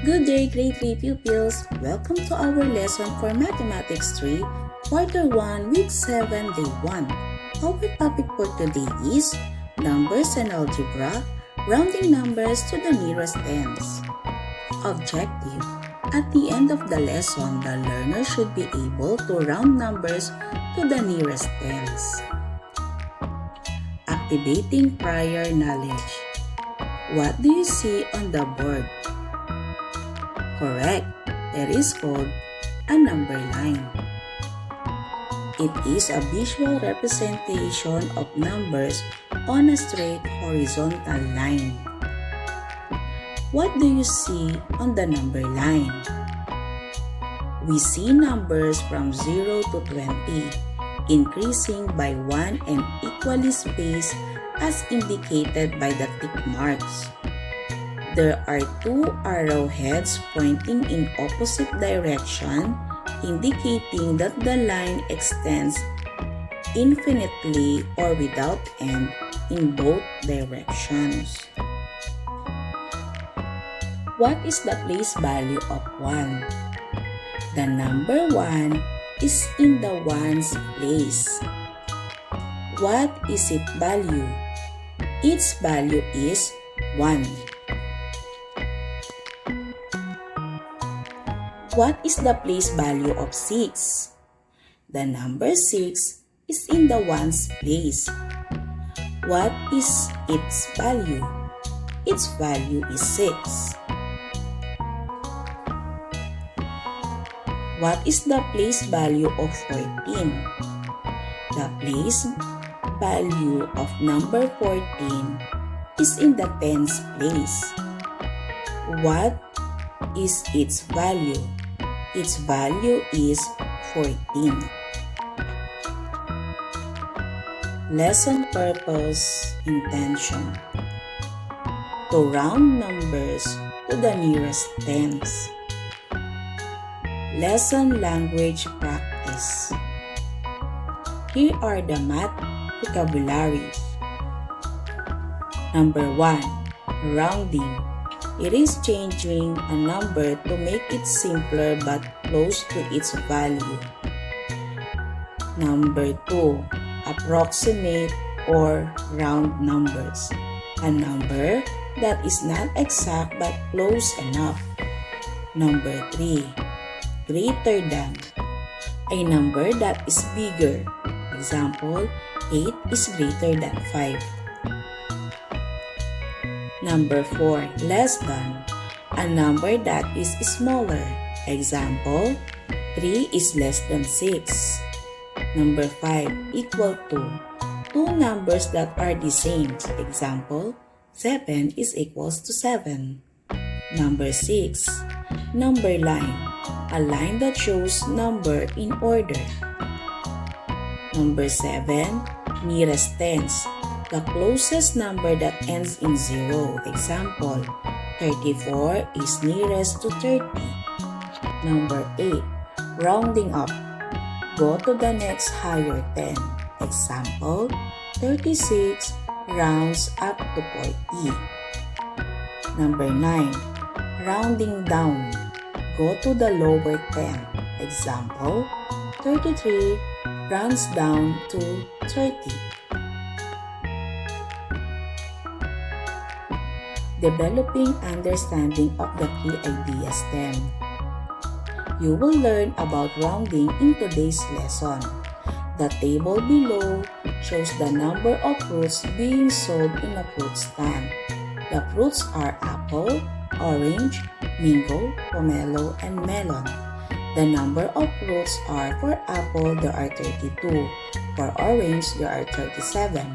Good day, grade 3 pupils. Welcome to our lesson for Mathematics 3, Quarter 1, Week 7, Day 1. Our topic for today is Numbers and Algebra, Rounding Numbers to the Nearest Tens. Objective At the end of the lesson, the learner should be able to round numbers to the nearest tens. Activating prior knowledge. What do you see on the board? Correct. That is called a number line. It is a visual representation of numbers on a straight horizontal line. What do you see on the number line? We see numbers from 0 to 20 increasing by 1 and equally spaced as indicated by the tick marks. There are two arrowheads pointing in opposite direction indicating that the line extends infinitely or without end in both directions. What is the place value of 1? The number 1 is in the ones place. What is its value? Its value is 1. What is the place value of 6? The number 6 is in the ones place. What is its value? Its value is 6. What is the place value of 14? The place value of number 14 is in the tens place. What is its value? Its value is 14. Lesson purpose intention to round numbers to the nearest tens. Lesson Language Practice Here are the math vocabularies. Number 1. Rounding. It is changing a number to make it simpler but close to its value. Number 2. Approximate or round numbers. A number that is not exact but close enough. Number 3 greater than. A number that is bigger. Example, 8 is greater than 5. Number 4, less than. A number that is smaller. Example, 3 is less than 6. Number 5, equal to. Two numbers that are the same. Example, 7 is equals to 7. Number 6, number line a line that shows number in order. Number 7, nearest tens, the closest number that ends in 0. Example, 34 is nearest to 30. Number 8, rounding up, go to the next higher 10. Example, 36 rounds up to 40. Number 9, rounding down, go to the lower 10. Example, 33 rounds down to 30. Developing understanding of the key ideas STEM. You will learn about rounding in today's lesson. The table below shows the number of fruits being sold in a fruit stand. The fruits are apple, orange, mango, pomelo, and melon. The number of fruits are for apple there are 32, for orange there are 37,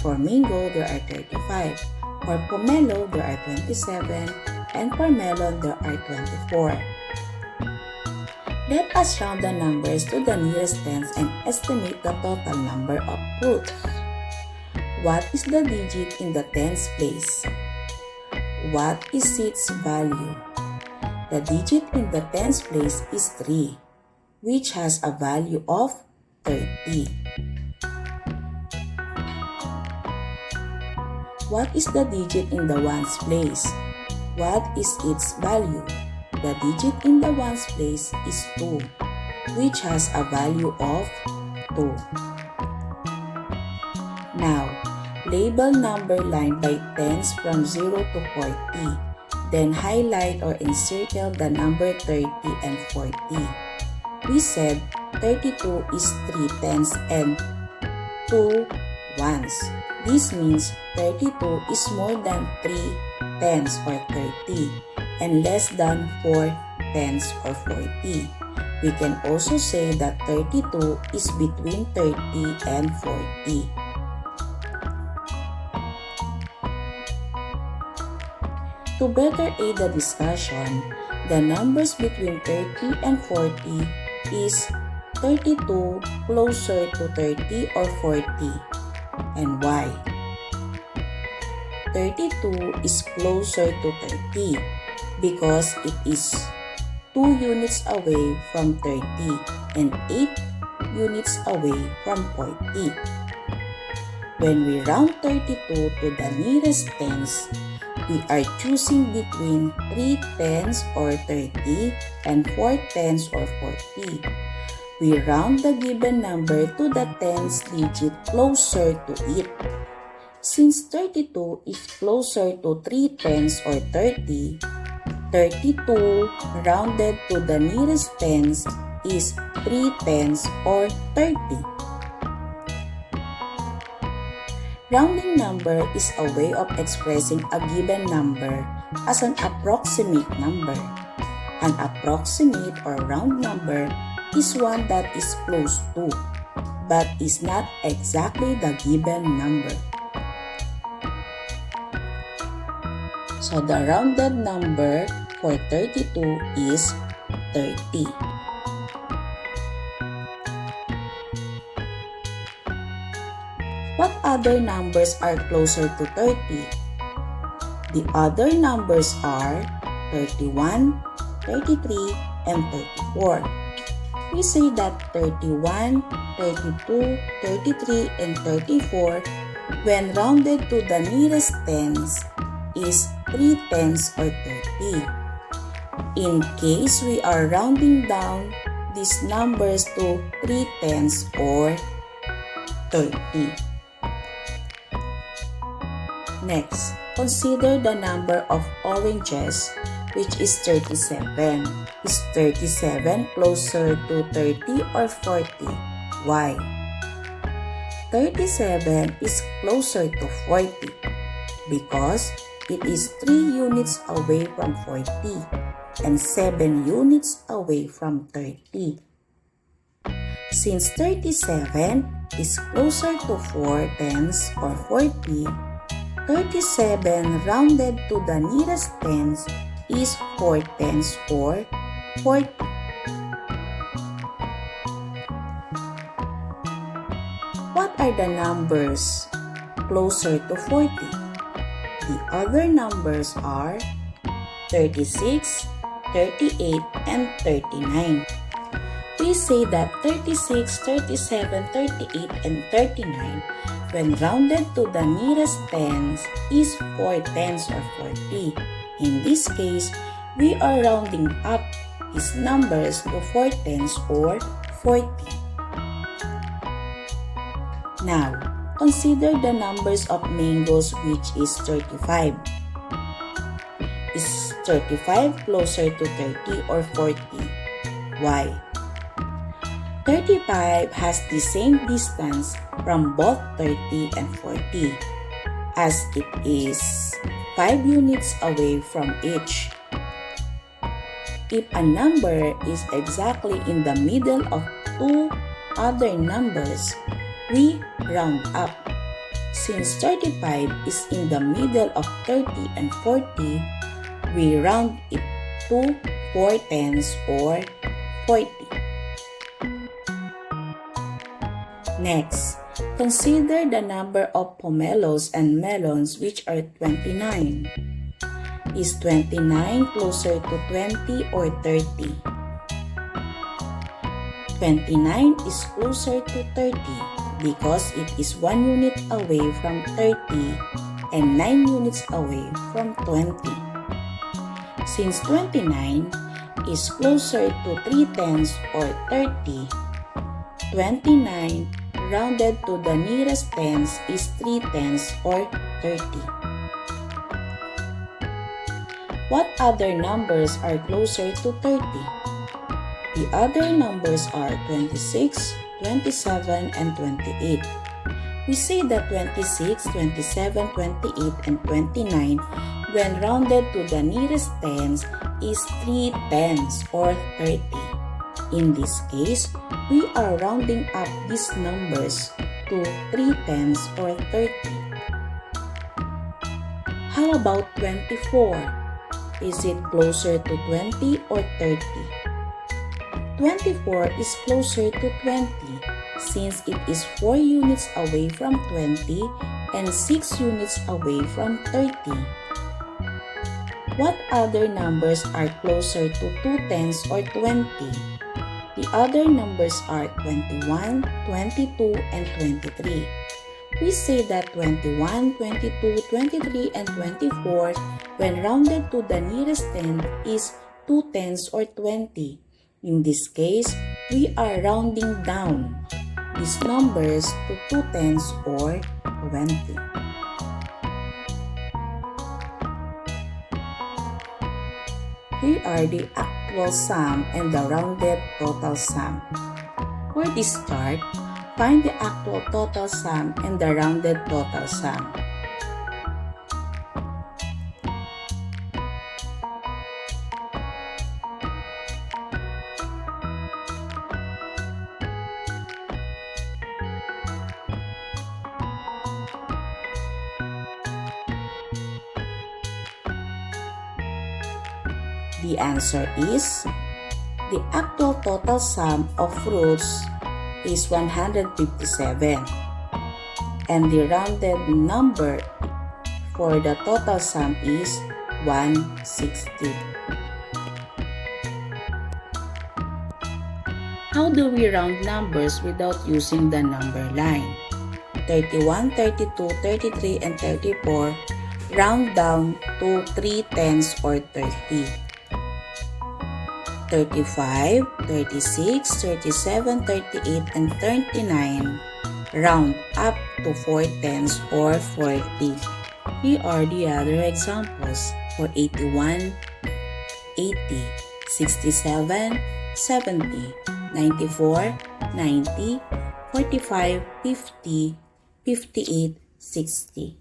for mango there are 35, for pomelo there are 27, and for melon there are 24. Let us round the numbers to the nearest tens and estimate the total number of fruits. What is the digit in the tens place? What is its value? The digit in the tens place is 3, which has a value of 30. What is the digit in the ones place? What is its value? the digit in the ones place is 2, which has a value of 2. Now, label number line by tens from 0 to 40. Then highlight or encircle the number 30 and 40. We said 32 is 3 tens and 2 ones. This means 32 is more than 3 tens or 30 and less than 4 tens or 40. We can also say that 32 is between 30 and 40. To better aid the discussion, the numbers between 30 and 40 is 32 closer to 30 or 40 and why? 32 is closer to 30 because it is 2 units away from 30 and 8 units away from 40. When we round 32 to the nearest tens, we are choosing between 3 tens or 30 and 4 tens or 40. We round the given number to the tens digit closer to it. Since 32 is closer to 3 tens or 30, 32 rounded to the nearest tens is 3 tens or 30. Rounding number is a way of expressing a given number as an approximate number. An approximate or round number is one that is close to, but is not exactly the given number. So the rounded number for 32 is 30. What other numbers are closer to 30? The other numbers are 31, 33, and 34. We say that 31, 32, 33, and 34 when rounded to the nearest tens is 3 tenths or 30. In case we are rounding down these numbers to 3 tenths or 30. Next, consider the number of oranges which is 37. Is 37 closer to 30 or 40? Why? 37 is closer to 40 because it is 3 units away from 40 and 7 units away from 30. Since 37 is closer to 4 tens or 40, 37 rounded to the nearest tens is 4 tens or 40. What are the numbers closer to 40? The other numbers are 36, 38, and 39. We say that 36, 37, 38, and 39 when rounded to the nearest tens is 4 tens or 40. In this case, we are rounding up these numbers to 4 tens or 40. Now, Consider the numbers of mangoes which is 35. Is 35 closer to 30 or 40? Why? 35 has the same distance from both 30 and 40 as it is 5 units away from each. If a number is exactly in the middle of two other numbers, we round up. Since 35 is in the middle of 30 and 40, we round it to 4 tenths or 40. Next, consider the number of pomelos and melons which are 29. Is 29 closer to 20 or 30? 29 is closer to 30 because it is 1 unit away from 30 and 9 units away from 20. Since 29 is closer to 3 tenths or 30. 29 rounded to the nearest tens is 3 tenths or 30. What other numbers are closer to 30? The other numbers are 26, 27, and 28. We say that 26, 27, 28, and 29 when rounded to the nearest tens is 3 tenths or 30. In this case, we are rounding up these numbers to 3 tenths or 30. How about 24? Is it closer to 20 or 30? 24 is closer to 20 since it is 4 units away from 20 and 6 units away from 30. What other numbers are closer to 2 tenths or 20? The other numbers are 21, 22, and 23. We say that 21, 22, 23, and 24 when rounded to the nearest tenth is 2 tenths or 20. In this case, we are rounding down these numbers to 2 tenths or 20. Here are the actual sum and the rounded total sum. For this chart, find the actual total sum and the rounded total sum. Answer is the actual total sum of fruits is 157 and the rounded number for the total sum is 160. How do we round numbers without using the number line? 31, 32, 33, and 34 round down to 3 tenths or 30. 35, 36, 37, 38, and 39 round up to 4 tenths or 40. Here are the other examples for 81, 80, 67, 70, 94, 90, 45, 50, 58, 60.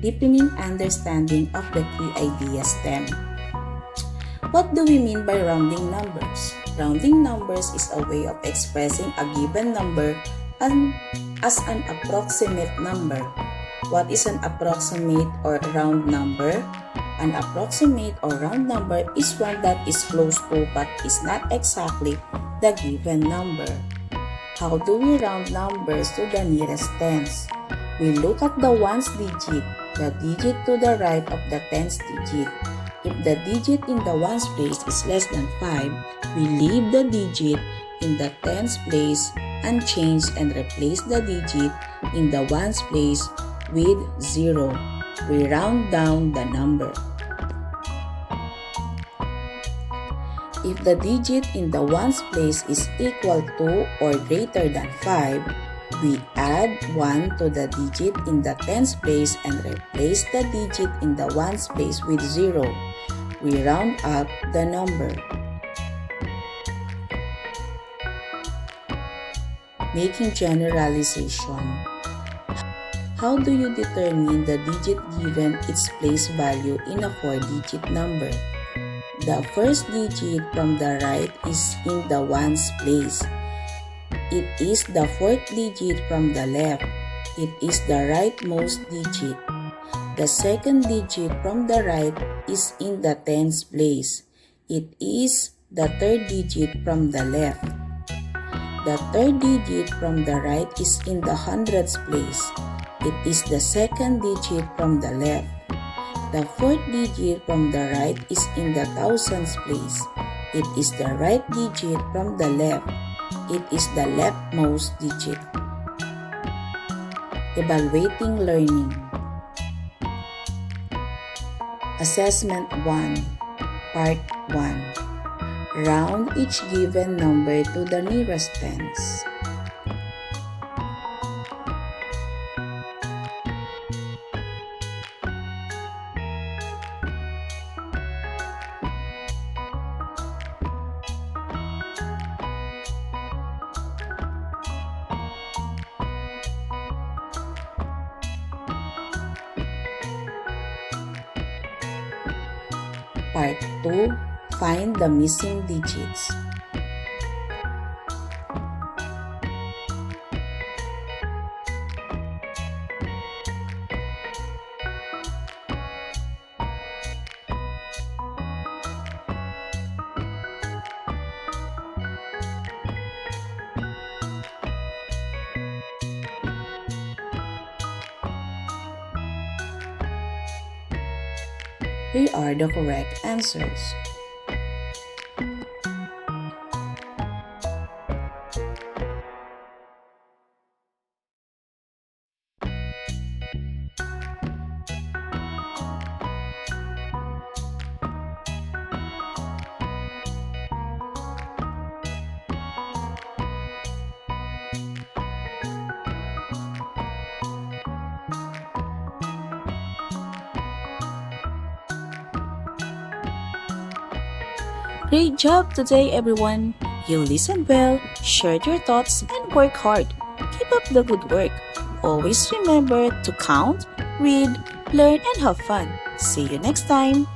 Deepening understanding of the key ideas STEM. What do we mean by rounding numbers? Rounding numbers is a way of expressing a given number as an approximate number. What is an approximate or round number? An approximate or round number is one that is close to but is not exactly the given number. How do we round numbers to the nearest tens? We look at the ones digit, the digit to the right of the tens digit, if the digit in the ones place is less than 5, we leave the digit in the tens place unchanged and replace the digit in the ones place with 0. We round down the number. If the digit in the ones place is equal to or greater than 5, we add 1 to the digit in the tens place and replace the digit in the ones place with 0 we round up the number. Making generalization. How do you determine the digit given its place value in a 4-digit number? The first digit from the right is in the ones place. It is the fourth digit from the left. It is the rightmost digit. The second digit from the right is in the tens place. It is the third digit from the left. The third digit from the right is in the hundreds place. It is the second digit from the left. The fourth digit from the right is in the thousands place. It is the right digit from the left. It is the leftmost digit. Evaluating learning. Assessment 1, Part 1 Round each given number to the nearest tens. Part 2. Find the missing digits. Here are the correct answers. Great job today, everyone! You listened well, shared your thoughts, and worked hard. Keep up the good work. Always remember to count, read, learn, and have fun. See you next time!